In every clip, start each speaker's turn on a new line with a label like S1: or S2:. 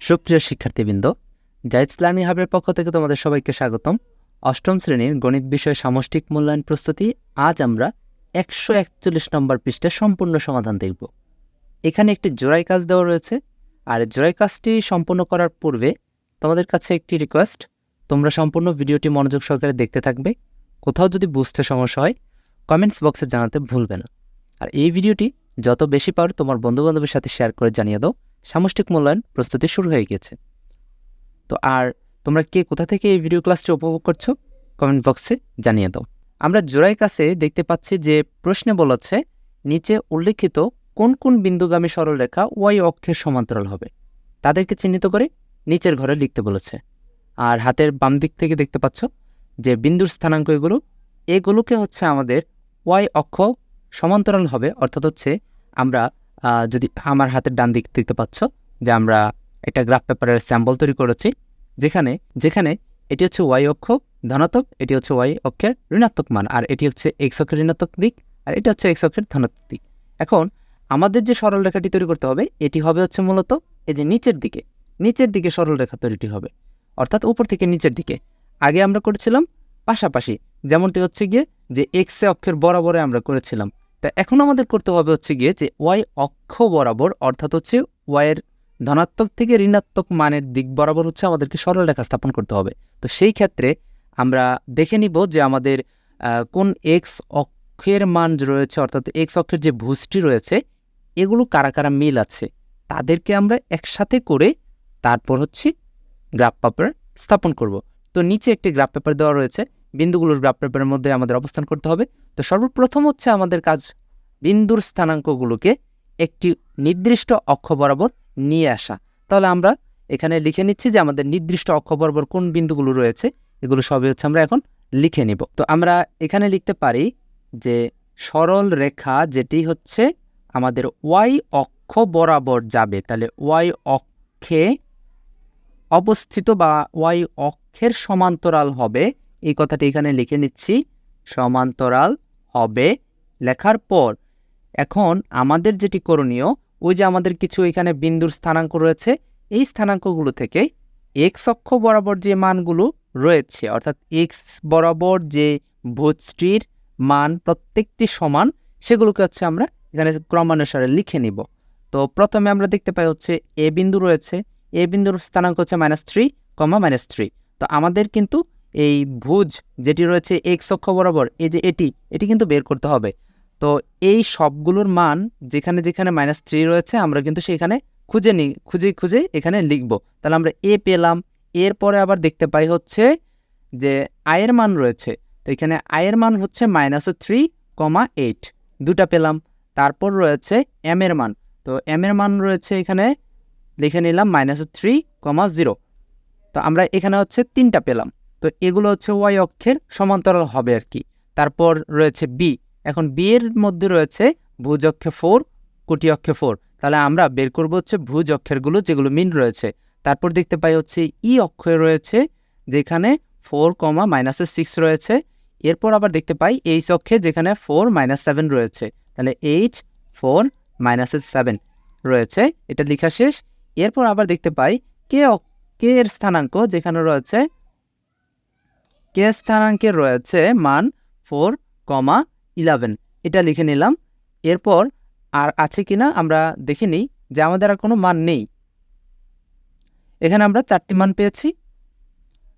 S1: সুপ্রিয় শিক্ষার্থীবৃন্দ জাইজ হাবের পক্ষ থেকে তোমাদের সবাইকে স্বাগতম। অষ্টম শ্রেণির গণিত বিষয় সামষ্টিক মূল্যায়ন প্রস্তুতি আজ আমরা একশো একচল্লিশ নম্বর পৃষ্ঠে সম্পূর্ণ সমাধান দেখব। এখানে একটি জোড়াই কাজ দেওয়া রয়েছে, আর জোড়াই কাজটি সম্পূর্ণ করার পূর্বে তোমাদের কাছে একটি রিকোয়েস্ট, তোমরা সম্পূর্ণ ভিডিওটি মনোযোগ সহকারে দেখতে থাকবে। কোথাও যদি বুঝতে সমস্যা হয়, কমেন্টস বক্সে জানাতে ভুলবে না। আর এই ভিডিওটি যত বেশি পারো তোমার বন্ধুবান্ধবের সাথে শেয়ার করে জানিয়ে দাও। সামষ্টিক মূল্যায়ন প্রস্তুতি শুরু হয়ে গিয়েছে। তো আর তোমরা কে কোথা থেকে এই ভিডিও ক্লাসটি উপভোগ করছ? কমেন্ট বক্সে জানিয়ে দাও। আমরা জোড়াই কাছে দেখতে পাচ্ছি যে প্রশ্নে বলেছে, নিচে উল্লেখিত কোন কোন বিন্দুগামী সরলরেখা ওয়াই অক্ষের সমান্তরাল হবে? তাদেরকে চিহ্নিত করে নিচের ঘরে লিখতে বলেছে। আর হাতের বাম দিক থেকে দেখতে পাচ্ছ যে বিন্দুর স্থানাঙ্ক এগুলো, এগুলোকে হচ্ছে আমাদের ওয়াই অক্ষ সমান্তরাল হবে, অর্থাৎ হচ্ছে আমরা যদি আমার হাতের ডান দিক দেখতে পাচ্ছ যে আমরা একটা গ্রাফ পেপারের স্যাম্পল তৈরি করেছি, যেখানে যেখানে এটি হচ্ছে ওয়াই অক্ষ ধনাত্মক, এটি হচ্ছে ওয়াই অক্ষের ঋণাত্মক মান, আর এটি হচ্ছে এক্স অক্ষের ঋণাত্মক দিক, আর এটা হচ্ছে এক্স অক্ষের ধনাত্মক দিক। এখন আমাদের যে সরল রেখাটি তৈরি করতে হবে, এটি হবে হচ্ছে মূলত এই যে নিচের দিকে নিচের দিকে সরল রেখা তৈরিটি হবে, অর্থাৎ উপর থেকে নিচের দিকে। আগে আমরা করেছিলাম পাশাপাশি, যেমনটি হচ্ছে গিয়ে যে এক্স অক্ষের বরাবরে আমরা করেছিলাম তা এখন আমাদের করতে হবে হচ্ছে গিয়ে যে ওয়াই অক্ষ বরাবর, অর্থাৎ হচ্ছে ওয়াইয়ের ধনাত্মক থেকে ঋণাত্মক মানের দিক বরাবর হচ্ছে আমাদেরকে সরল রেখা স্থাপন করতে হবে। তো সেই ক্ষেত্রে আমরা দেখে নিব যে আমাদের কোন এক্স অক্ষের মান রয়েছে, অর্থাৎ এক্স অক্ষের যে ভুজটি রয়েছে, এগুলো কারা কারা মিল আছে, তাদেরকে আমরা একসাথে করে তারপর হচ্ছে গ্রাফ পেপার স্থাপন করব। তো নিচে একটি গ্রাফ পেপার দেওয়া রয়েছে, বিন্দুগুলোর গ্রাফ পেপারের মধ্যে আমাদের অবস্থান করতে হবে। তো সর্বপ্রথম হচ্ছে আমাদের কাজ বিন্দুর স্থানাঙ্কগুলোকে একটি নির্দিষ্ট অক্ষ বরাবর নিয়ে আসা। তাহলে আমরা এখানে লিখে নিচ্ছি যে আমাদের নির্দিষ্ট অক্ষ বরাবর কোন বিন্দুগুলো রয়েছে, এগুলো সবই হচ্ছে আমরা এখন লিখে নিব। তো আমরা এখানে লিখতে পারি যে সরল রেখা যেটি হচ্ছে আমাদের ওয়াই অক্ষ বরাবর যাবে, তাহলে ওয়াই অক্ষে অবস্থিত বা ওয়াই অক্ষের সমান্তরাল হবে, এই কথাটি এখানে লিখে নিচ্ছি। সমান্তরাল হবে লেখার পর। এখন আমাদের যেটি করণীয়, ওই যে আমাদের কিছু এখানে বিন্দুর স্থানাঙ্ক রয়েছে, এই স্থানাঙ্কগুলো থেকে এক্স অক্ষ বরাবর যে মানগুলো রয়েছে, অর্থাৎ এক্স বরাবর যে ভুজটির মান প্রত্যেকটি সমান, সেগুলোকে হচ্ছে আমরা এখানে ক্রমানুসারে লিখে নিব। তো প্রথমে আমরা দেখতে পাই হচ্ছে এ বিন্দু রয়েছে, এ বিন্দুর স্থানাঙ্ক হচ্ছে minus three comma minus three তো আমাদের কিন্তু এই ভুজ যেটি রয়েছে এক্স অক্ষ বরাবর, এই যে এটি এটি কিন্তু বের করতে হবে। তো এই সবগুলোর মান যেখানে যেখানে মাইনাস থ্রি রয়েছে, আমরা কিন্তু সেখানে খুঁজে নিই খুঁজে খুঁজে এখানে লিখব। তাহলে আমরা এ পেলাম। এরপরে আবার দেখতে পাই হচ্ছে যে আয়ের মান রয়েছে। তো এখানে আয়ের মান হচ্ছে মাইনাস থ্রি কমা এইট দুটা পেলাম। তারপর রয়েছে এম এর মান। তো এম এর মান রয়েছে এখানে, লিখে নিলাম মাইনাস থ্রি কমা জিরো তো আমরা এখানে হচ্ছে তিনটা পেলাম। তো এগুলো হচ্ছে ওয়াই অক্ষের সমান্তরাল হবে আর কি। তারপর রয়েছে বি। এখন বি এর মধ্যে রয়েছে ভুজ অক্ষে ফোর, কোটি অক্ষে ফোর। তাহলে আমরা বের করব হচ্ছে ভুজ অক্ষেরগুলো যেগুলো মিন রয়েছে। তারপর দেখতে পাই হচ্ছে ই অক্ষে রয়েছে যেখানে ফোর কমা মাইনাসের সিক্স রয়েছে। এরপর আবার দেখতে পাই এইচ অক্ষে যেখানে ফোর মাইনাস সেভেন রয়েছে। তাহলে এইচ ফোর মাইনাসের সেভেন রয়েছে। এটা লেখা শেষ। এরপর আবার দেখতে পাই কে কে এর স্থানাঙ্ক যেখানে রয়েছে কে স্থানাঙ্কের রয়েছে মান ফোর কমা ইলেভেন এটা লিখে নিলাম। এরপর আর আছে কিনা আমরা দেখে নিই যে আমাদের আর কোনো মান নেই। এখানে আমরা চারটি মান পেয়েছি।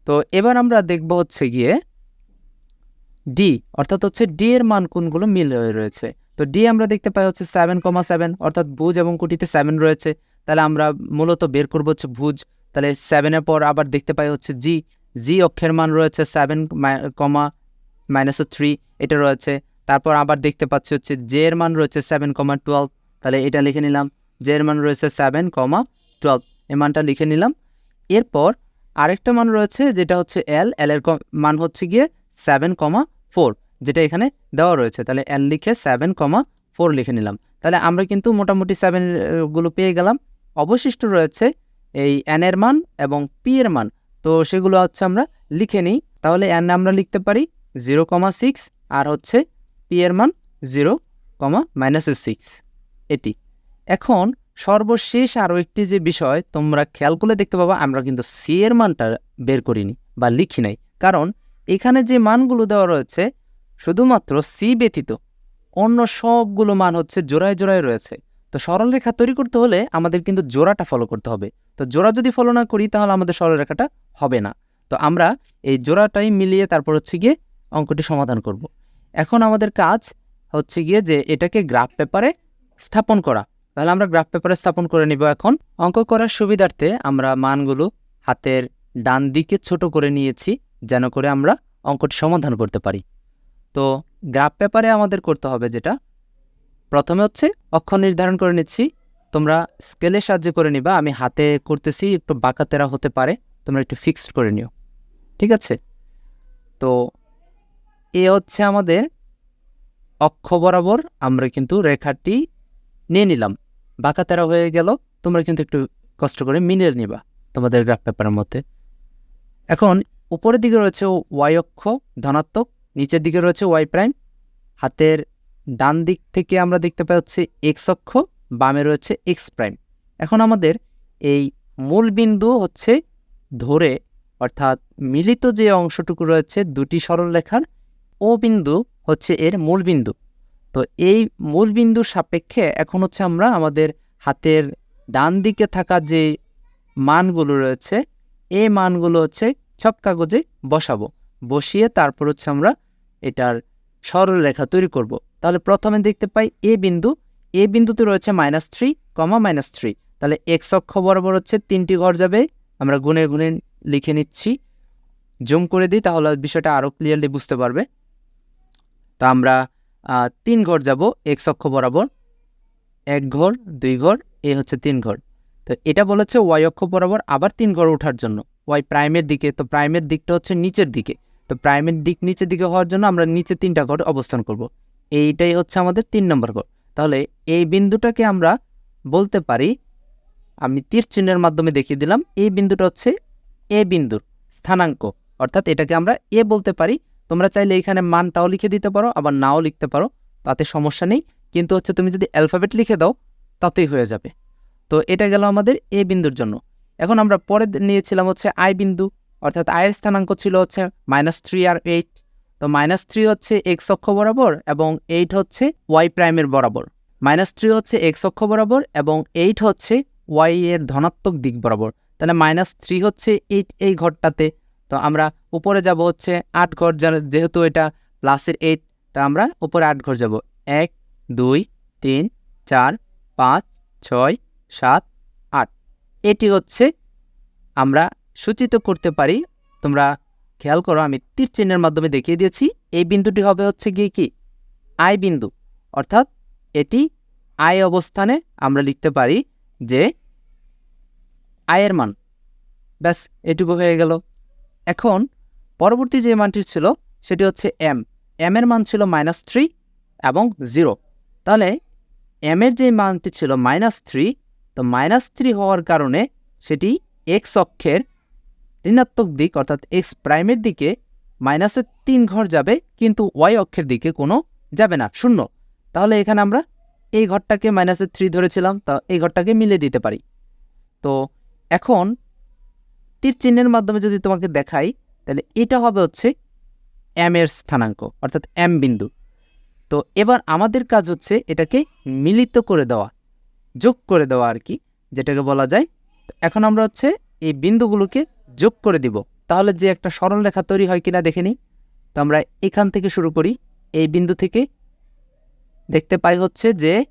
S1: তো এবার আমরা দেখব হচ্ছে গিয়ে ডি অর্থাৎ হচ্ছে ডি এর মান কোনগুলো মিল হয়ে রয়েছে। তো ডি আমরা দেখতে পাই হচ্ছে সেভেন কমা সেভেন অর্থাৎ ভুজ এবং কুটিতে সেভেন রয়েছে। তাহলে আমরা মূলত বের করব হচ্ছে ভুজ তাহলে সেভেনের পর আবার দেখতে পাই হচ্ছে জি জি অক্ষের মান রয়েছে সেভেন কমা মাইনাস থ্রি এটা রয়েছে। তারপর আবার দেখতে পাচ্ছি হচ্ছে জে এর মান রয়েছে সেভেন কমা টুয়েলভ তাহলে এটা লিখে নিলাম। জে এর মান রয়েছে সেভেন কমা টুয়েলভ এ মানটা লিখে নিলাম। এরপর আরেকটা মান রয়েছে যেটা হচ্ছে এল এল এর মান হচ্ছে গিয়ে সেভেন কমা ফোর যেটা এখানে দেওয়া রয়েছে। তাহলে এল লিখে সেভেন কমা ফোর লিখে নিলাম। তাহলে আমরা কিন্তু মোটামুটি সেভেনগুলো পেয়ে গেলাম। অবশিষ্ট রয়েছে এই এন এর মান এবং পি এর মান। তো সেগুলো হচ্ছে আমরা লিখে নিই। তাহলে এন আমরা লিখতে পারি জিরো কমা সিক্স আর হচ্ছে পি এর মান জিরো কমা মাইনাস সিক্স। এটি। এখন সর্বশেষ আরও একটি যে বিষয়, তোমরা খেয়াল করলে দেখতে পাবা, আমরা কিন্তু সি এর মানটা বের করিনি বা লিখি নাই। কারণ এখানে যে মানগুলো দেওয়া রয়েছে, শুধুমাত্র সি ব্যতীত অন্য সবগুলো মান হচ্ছে জোড়ায় জোড়ায় রয়েছে। তো সরলরেখা তৈরি করতে হলে আমাদের কিন্তু জোড়াটা ফলো করতে হবে। তো জোড়া যদি ফলো না করি, তাহলে আমাদের সরলরেখাটা হবে না। তো আমরা এই জোড়াটাই মিলিয়ে তারপর হচ্ছে গিয়ে অঙ্কটি সমাধান করব। এখন আমাদের কাজ হচ্ছে গিয়ে যে এটাকে গ্রাফ পেপারে স্থাপন করা। তাহলে আমরা গ্রাফ পেপারে স্থাপন করে নিব এখন। অঙ্ক করার সুবিধার্থে আমরা মানগুলো হাতের ডান দিকে ছোট করে নিয়েছি, যেন করে আমরা অঙ্কটি সমাধান করতে পারি। তো গ্রাফ পেপারে আমাদের করতে হবে যেটা। প্রথমে হচ্ছে অক্ষর নির্ধারণ করে নিচ্ছি। তোমরা স্কেলের সাহায্যে করে নিবা। আমি হাতে করতেছি, একটু বাঁকাতেরা হতে পারে। তোমরা একটু ফিক্সড করে নিও। ঠিক আছে? তো এ হচ্ছে আমাদের অক্ষ বরাবর আমরা কিন্তু রেখাটি নিয়ে নিলাম। বাঁকা তেরা হয়ে গেল, তোমরা কিন্তু একটু কষ্ট করে মিলিয়ে নিবা তোমাদের গ্রাফ পেপারের মধ্যে। এখন উপরের দিকে রয়েছে ওয়াই অক্ষ ধনাত্মক, নিচের দিকে রয়েছে ওয়াই প্রাইম হাতের ডান দিক থেকে আমরা দেখতে পাই হচ্ছে এক্স অক্ষ, বামে রয়েছে এক্স প্রাইম এখন আমাদের এই মূল বিন্দু হচ্ছে ধরে, অর্থাৎ মিলিত যে অংশটুকু রয়েছে, দুটি সরলরেখার, ও বিন্দু হচ্ছে এর মূল বিন্দু। তো এই মূল বিন্দুর সাপেক্ষে এখন হচ্ছে আমরা আমাদের হাতের ডান দিকে থাকা যে মানগুলো রয়েছে, এই মানগুলো হচ্ছে ছক কাগজে বসাবো। বসিয়ে তারপর হচ্ছে আমরা এটার সরলরেখা তৈরি করব। তাহলে প্রথমে দেখতে পাই এ বিন্দু, এ বিন্দুতে রয়েছে minus three, comma minus three. তাহলে এক্স অক্ষ বরাবর হচ্ছে তিনটি ঘর যাবে আমরা গুনে গুনে লিখে নিচ্ছি। জুম করে দিই, তাহলে বিষয়টা আরও ক্লিয়ারলি বুঝতে পারবে। তা আমরা তিন ঘর যাব এক্স অক্ষ বরাবর। এক ঘর, দুই ঘর, এ হচ্ছে তিন ঘর। তো এটা বলেছে ওয়াই অক্ষ বরাবর, আবার তিন ঘর ওঠার জন্য। ওয়াই প্রাইমের দিকে, তো প্রাইমের দিকটা হচ্ছে নিচের দিকে। তো প্রাইমের দিক নিচের দিকে হওয়ার জন্য আমরা নিচে তিনটা ঘর অবস্থান করব। এইটাই হচ্ছে আমাদের তিন নম্বর ঘর। তাহলে এই বিন্দুটাকে আমরা বলতে পারি আমি তীর চিহ্নের মাধ্যমে দেখিয়ে দিলাম এই বিন্দুটা হচ্ছে এ বিন্দুর স্থানাঙ্ক। অর্থাৎ এটাকে আমরা এ বলতে পারি। তোমরা চাইলে এখানে মানটাও লিখে দিতে পারো, আবার নাও লিখতে পারো, তাতে সমস্যা নেই। কিন্তু হচ্ছে তুমি যদি অ্যালফাবেট লিখে দাও, তাতেই হয়ে যাবে। তো এটা গেল আমাদের এ বিন্দুর জন্য। এখন আমরা পরে নিয়েছিলাম হচ্ছে আই বিন্দু, অর্থাৎ আয়ের স্থানাঙ্ক ছিল হচ্ছে মাইনাস থ্রি আর এইট। তো মাইনাস থ্রি হচ্ছে এক্স অক্ষ বরাবর এবং এইট হচ্ছে ওয়াই প্রাইমের বরাবর। মাইনাস থ্রি হচ্ছে এক্স অক্ষ বরাবর এবং এইট হচ্ছে ওয়াই এর ধনাত্মক দিক বরাবর। তাহলে মাইনাস থ্রি হচ্ছে এইট এই ঘরটাতে। তো আমরা উপরে যাব হচ্ছে আট ঘর যেহেতু এটা প্লাসের এইট তা আমরা উপরে আট ঘর যাব। এক, দুই, তিন, চার, পাঁচ, ছয়, সাত, আট। এটি হচ্ছে আমরা সূচিত করতে পারি। তোমরা খেয়াল করো, আমি তীর চিহ্নের মাধ্যমে দেখিয়ে দিয়েছি। এই বিন্দুটি হবে হচ্ছে গিয়ে কি? আয় বিন্দু। অর্থাৎ এটি আয় অবস্থানে আমরা লিখতে পারি। যে আয়ের মান। ব্যাস, এটুকু হয়ে গেল। এখন পরবর্তী যে মানটি ছিল, সেটি হচ্ছে এম এম এর মান ছিল মাইনাস থ্রি এবং জিরো তাহলে এম এর যে মানটি ছিল মাইনাস থ্রি তো মাইনাস থ্রি হওয়ার কারণে সেটি এক্স অক্ষের ঋণাত্মক দিক, অর্থাৎ এক্স প্রাইমের দিকে মাইনাসের তিন ঘর যাবে, কিন্তু ওয়াই অক্ষের দিকে কোনো যাবে না, শূন্য। তাহলে এখানে আমরা এই ঘরটাকে মাইনাসের থ্রি ধরেছিলাম, তা এই ঘরটাকে মিলে দিতে পারি। তো এখন তীর চিহ্নের মাধ্যমে যদি তোমাকে দেখাই, তাহলে এটা হবে হচ্ছে এম এর স্থানাঙ্ক, অর্থাৎ এম বিন্দু। তো এবার আমাদের কাজ হচ্ছে এটাকে মিলিত করে দেওয়া, যোগ করে দেওয়া আর কি, যেটাকে বলা যায়। এখন আমরা হচ্ছে এই বিন্দুগুলোকে যোগ করে দিব। তাহলে যে একটা সরল রেখা তৈরি হয় কিনা দেখে নিই। তো আমরা এখান থেকে শুরু করি, এই বিন্দু থেকে দেখতে পাই হচ্ছে যে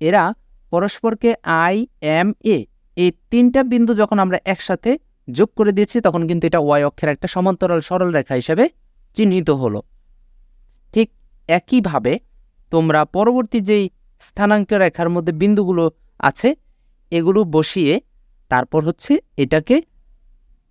S1: এরা পরস্পরকে আই, এম, এ, এই তিনটা বিন্দু যখন আমরা একসাথে যোগ করে দিয়েছি, তখন কিন্তু এটা ওয়াই অক্ষের একটা সমান্তরাল সরল রেখা হিসেবে চিহ্নিত হলো। ঠিক একইভাবে তোমরা পরবর্তী যেই স্থানাঙ্ক রেখার মধ্যে বিন্দুগুলো আছে, এগুলো বসিয়ে তারপর হচ্ছে এটাকে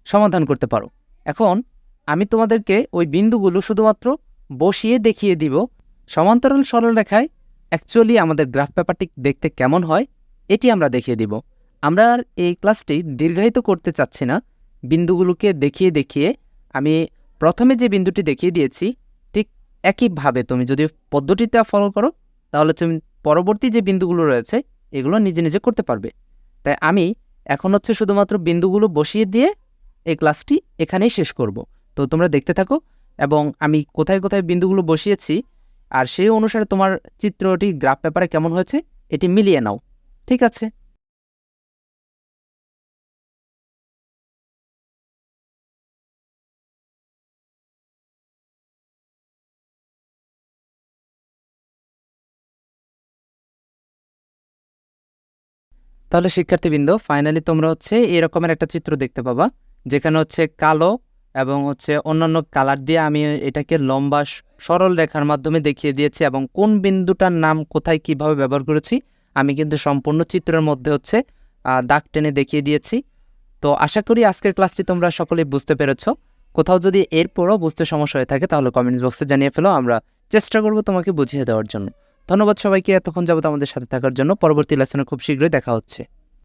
S1: সমাধান করতে পারো। এখন আমি তোমাদেরকে ওই বিন্দুগুলো শুধুমাত্র বসিয়ে দেখিয়ে দিব। সমান্তরাল সরল রেখায় অ্যাকচুয়ালি আমাদের গ্রাফ পেপারটি দেখতে কেমন হয়, এটি আমরা দেখিয়ে দিব। আমরা এই ক্লাসটি দীর্ঘায়িত করতে চাচ্ছি না। বিন্দুগুলোকে দেখিয়ে দেখিয়ে আমি প্রথমে যে বিন্দুটি দেখিয়ে দিয়েছি, ঠিক একইভাবে তুমি যদি পদ্ধতিটা ফলো করো, তাহলে তুমি পরবর্তী যে বিন্দুগুলো রয়েছে, এগুলো নিজে নিজে করতে পারবে। তাই আমি এখন হচ্ছে শুধুমাত্র বিন্দুগুলো বসিয়ে দিয়ে এই ক্লাসটি এখানেই শেষ করব। তো তোমরা দেখতে থাকো, এবং আমি কোথায় কোথায় বিন্দুগুলো বসিয়েছি আর সেই অনুসারে তোমার চিত্রটি গ্রাফ পেপারে কেমন হয়েছে এটি মিলিয়ে নাও, ঠিক আছে? তাহলে শিক্ষার্থীবৃন্দ ফাইনালি তোমরা হচ্ছে এরকমের একটা চিত্র দেখতে পাবা, যেখানে হচ্ছে কালো এবং হচ্ছে অন্যান্য কালার দিয়ে আমি এটাকে লম্বা সরল রেখার মাধ্যমে দেখিয়ে দিয়েছি এবং কোন বিন্দুটার নাম কোথায় কীভাবে ব্যবহার করেছি, আমি কিন্তু সম্পূর্ণ চিত্রের মধ্যে হচ্ছে দাগ টেনে দেখিয়ে দিয়েছি। তো আশা করি আজকের ক্লাসটি তোমরা সকলেই বুঝতে পেরেছ। কোথাও যদি এরপরও বুঝতে সমস্যা হয়ে থাকে, তাহলে কমেন্টস বক্সে জানিয়ে ফেলো। আমরা চেষ্টা করব তোমাকে বুঝিয়ে দেওয়ার জন্য। ধন্যবাদ সবাইকে এতক্ষণ যাবত আমাদের সাথে থাকার জন্য। পরবর্তী লেসনে খুব শীঘ্রই দেখা হচ্ছে।